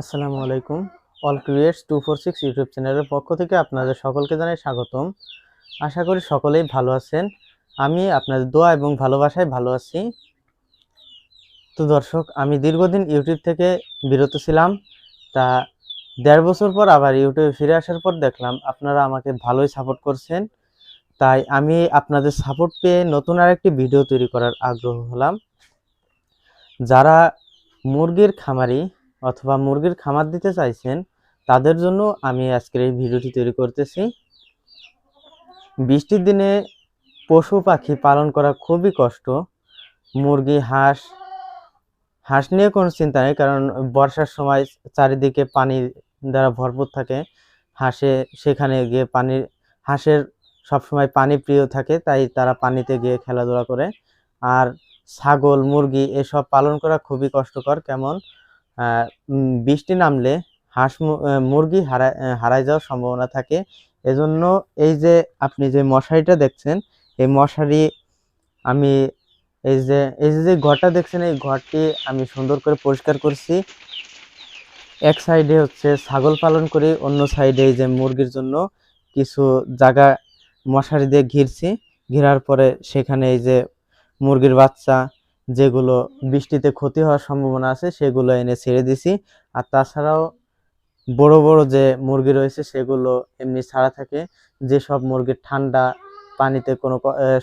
আসসালামু আলাইকুম। All creates two four six YouTube চ্যানেলের পক্ষ থেকে আপনাদের সকলকে জানাই স্বাগতম। আশা করি সকলেই ভালো আছেন। আমি আপনাদের দোয়া এবং ভালোবাসায় ভালো আছি। তো দর্শক, আমি দীর্ঘদিন ইউটিউব থেকে বিরত ছিলাম। তা দেড় বছর পর আবার ইউটিউবে ফিরে আসার পর দেখলাম আপনারা আমাকে ভালোই সাপোর্ট করছেন। তাই আমি আপনাদের সাপোর্ট পেয়ে নতুন আরেকটি ভিডিও তৈরি করার আগ্রহ হলাম। যারা মুরগির খামারি অথবা মুরগির খামার দিতে চাইছেন, তাদের জন্য আমি আজকের এই ভিডিওটি তৈরি করতেছি। বৃষ্টির দিনে পশু পাখি পালন করা খুবই কষ্ট। মুরগি, হাঁস হাঁস নিয়ে কোনো চিন্তা নেই, কারণ বর্ষার সময় চারিদিকে পানি দ্বারা ভরপুর থাকে। হাঁসে সেখানে গিয়ে পানির হাঁসের সবসময় পানি প্রিয় থাকে, তাই তারা পানিতে গিয়ে খেলাধুলা করে। আর ছাগল, মুরগি এসব পালন করা খুবই কষ্টকর, কেমন? বৃষ্টি নামলে হাঁস মুরগি হারায় হারায় যাওয়ার সম্ভাবনা থাকে। এজন্য এই যে আপনি যে মশারিটা দেখছেন, এই মশারি আমি এই যে এই যে ঘরটা দেখছেন, এই ঘরটি আমি সুন্দর করে পরিষ্কার করছি। এক সাইডে হচ্ছে ছাগল পালন করি, অন্য সাইডে এই যে মুরগির জন্য কিছু জায়গা মশারি দিয়ে ঘিরছি। ঘেরার পরে সেখানে এই যে মুরগির বাচ্চা যেগুলো বৃষ্টিতে ক্ষতি হওয়ার সম্ভাবনা আছে, সেগুলো এনে ছেড়ে দিছি। আর তাছাড়াও বড় বড় যে মুরগি রয়েছে, সেগুলো এমনি ছাড়া থাকে। যেসব মুরগির ঠান্ডা পানিতে কোনো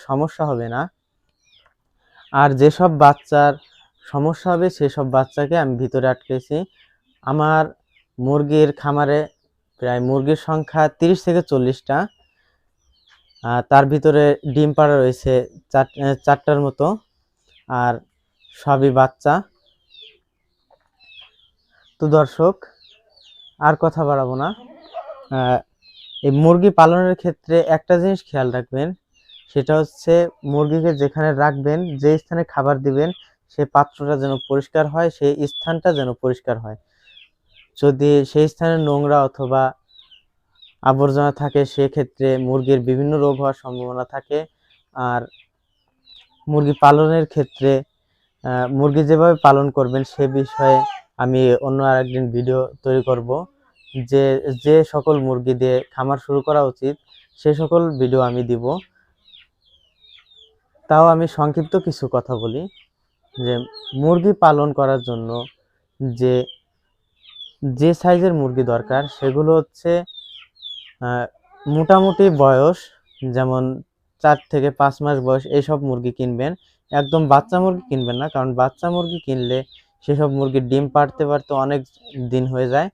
সমস্যা হবে না। আর যেসব বাচ্চার সমস্যা হবে, সেসব বাচ্চাকে আমি ভিতরে আটকেছি। আমার মুরগির খামারে প্রায় মুরগির সংখ্যা তিরিশ থেকে চল্লিশটা। তার ভিতরে ডিম পাড়া রয়েছে চার চারটার মতো। আর সবই বাচ্চা। তো দর্শক, আর কথা বাড়াবো না। এই মুরগি পালনের ক্ষেত্রে একটা জিনিস খেয়াল রাখবেন, সেটা হচ্ছে মুরগিকে যেখানে রাখবেন, যে স্থানে খাবার দিবেন সেই পাত্রটা যেন পরিষ্কার হয় সেই স্থানটা যেন পরিষ্কার হয়। যদি সেই স্থানে নোংরা অথবা আবর্জনা থাকে, সেক্ষেত্রে মুরগির বিভিন্ন রোগ হওয়ার সম্ভাবনা থাকে। আর মুরগি পালনের ক্ষেত্রে মুরগি যেভাবে পালন করবেন সে বিষয়ে আমি অন্য আরেকদিন ভিডিও তৈরি করব। যে যে সকল মুরগি দিয়ে খামার শুরু করা উচিত, সে সকল ভিডিও আমি দিব। তাও আমি সংক্ষিপ্ত কিছু কথা বলি। যে, মুরগি পালন করার জন্য যে যে সাইজের মুরগি দরকার, সেগুলো হচ্ছে মোটামুটি বয়স, যেমন চার থেকে পাঁচ মাস বয়স এইসব মুরগি কিনবেন। একদম বাচ্চা মুরগি কিনবেন না, কারণ বাচ্চা মুরগি কিনলে সেসব মুরগির ডিম পাড়তে পারতে অনেক দিন হয়ে যায়।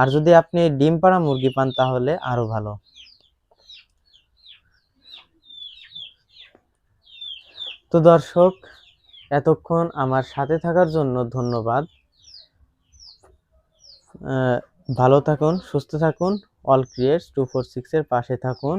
আর যদি আপনি ডিম পাড়া মুরগি পান তাহলে আরও ভালো। তো দর্শক, এতক্ষণ আমার সাথে থাকার জন্য ধন্যবাদ। ভালো থাকুন, সুস্থ থাকুন। অল ক্রিয়েটস টু ফোর সিক্সের পাশে থাকুন।